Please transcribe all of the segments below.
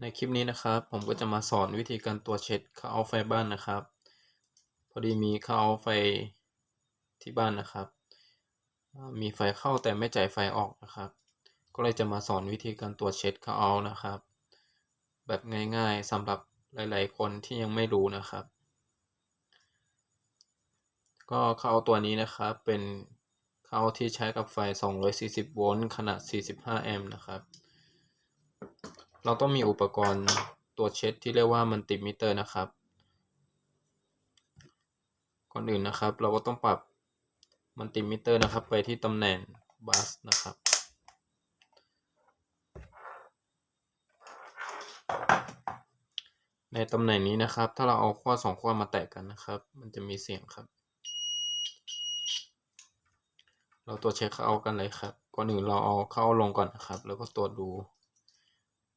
ในคลิปนี้นะครับ ผมก็จะมาสอนวิธีการตรวจเช็ดค่าเอาไฟบ้านนะครับ พอดีมีค่าเอาไฟที่บ้านนะครับ มีไฟเข้าแต่ไม่จ่ายไฟออกนะครับ ก็เลยจะมาสอนวิธีการตรวจเช็ดค่าเอานะครับ แบบง่ายๆสำหรับหลาย ๆ คนที่ยังไม่รู้นะครับ ก็ค่าเอาตัวนี้นะครับเป็นค่าเอาท์ที่ใช้กับไฟ 240 โวลต์ขนาด 45 แอมป์นะครับ เราต้องมีอุปกรณ์ตรวจเช็ดที่เรียกว่ามันติมิเตอร์นะครับ ก่อนอื่นนะครับ เราก็ต้องปรับมันติมิเตอร์นะครับ ไปที่ตำแหน่งบัสนะครับ ในตำแหน่งนี้นะครับ ถ้าเราเอาขั้วสองขั้วมาแตะกันนะครับ มันจะมีเสียงครับ เราตรวจเช็คเข้ากันเลยครับ ก่อนอื่นเราเอาเข้าลงก่อนนะครับ แล้วก็ตรวจดู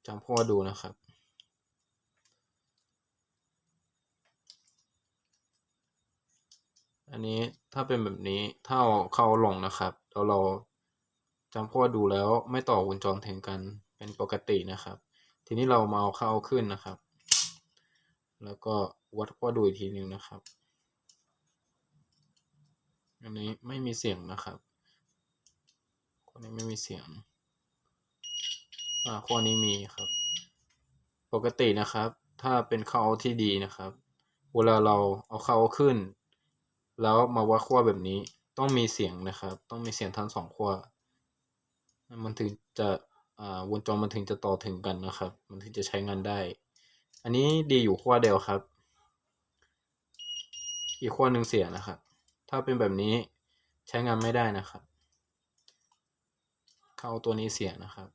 จำขั้วดูนะครับอันนี้ถ้าเป็นแบบนี้ถ้าเข้าลงนะครับแล้วเราจำขั้วดูแล้วไม่ต่อวงจรถึงกันเป็นปกตินะครับ ทีนี้เรามาเอาเข้าขึ้นนะครับ แล้วก็วัดขั้วดูอีกทีหนึ่งนะครับ อันนี้ไม่มีเสียงนะครับขั้วนี้ไม่มีเสียง อ่าขั้วนี้มีครับ ปกตินะครับ ถ้าเป็นเข้าที่ดีนะครับ เวลาเราเอาเข้าขึ้น แล้วมาวัดขั้วแบบนี้ต้องมีเสียงนะครับ ต้องมีเสียงทั้งสองขั้วมันถึงจะอ่าวงจรมันถึงจะต่อถึงกันนะครับ มันถึงจะใช้งานได้ อันนี้ดีอยู่ขั้วเดียวครับ อีกขั้วหนึ่งเสียนะครับ ถ้าเป็นแบบนี้ใช้งานไม่ได้นะครับ เข้าตัวนี้เสียนะครับ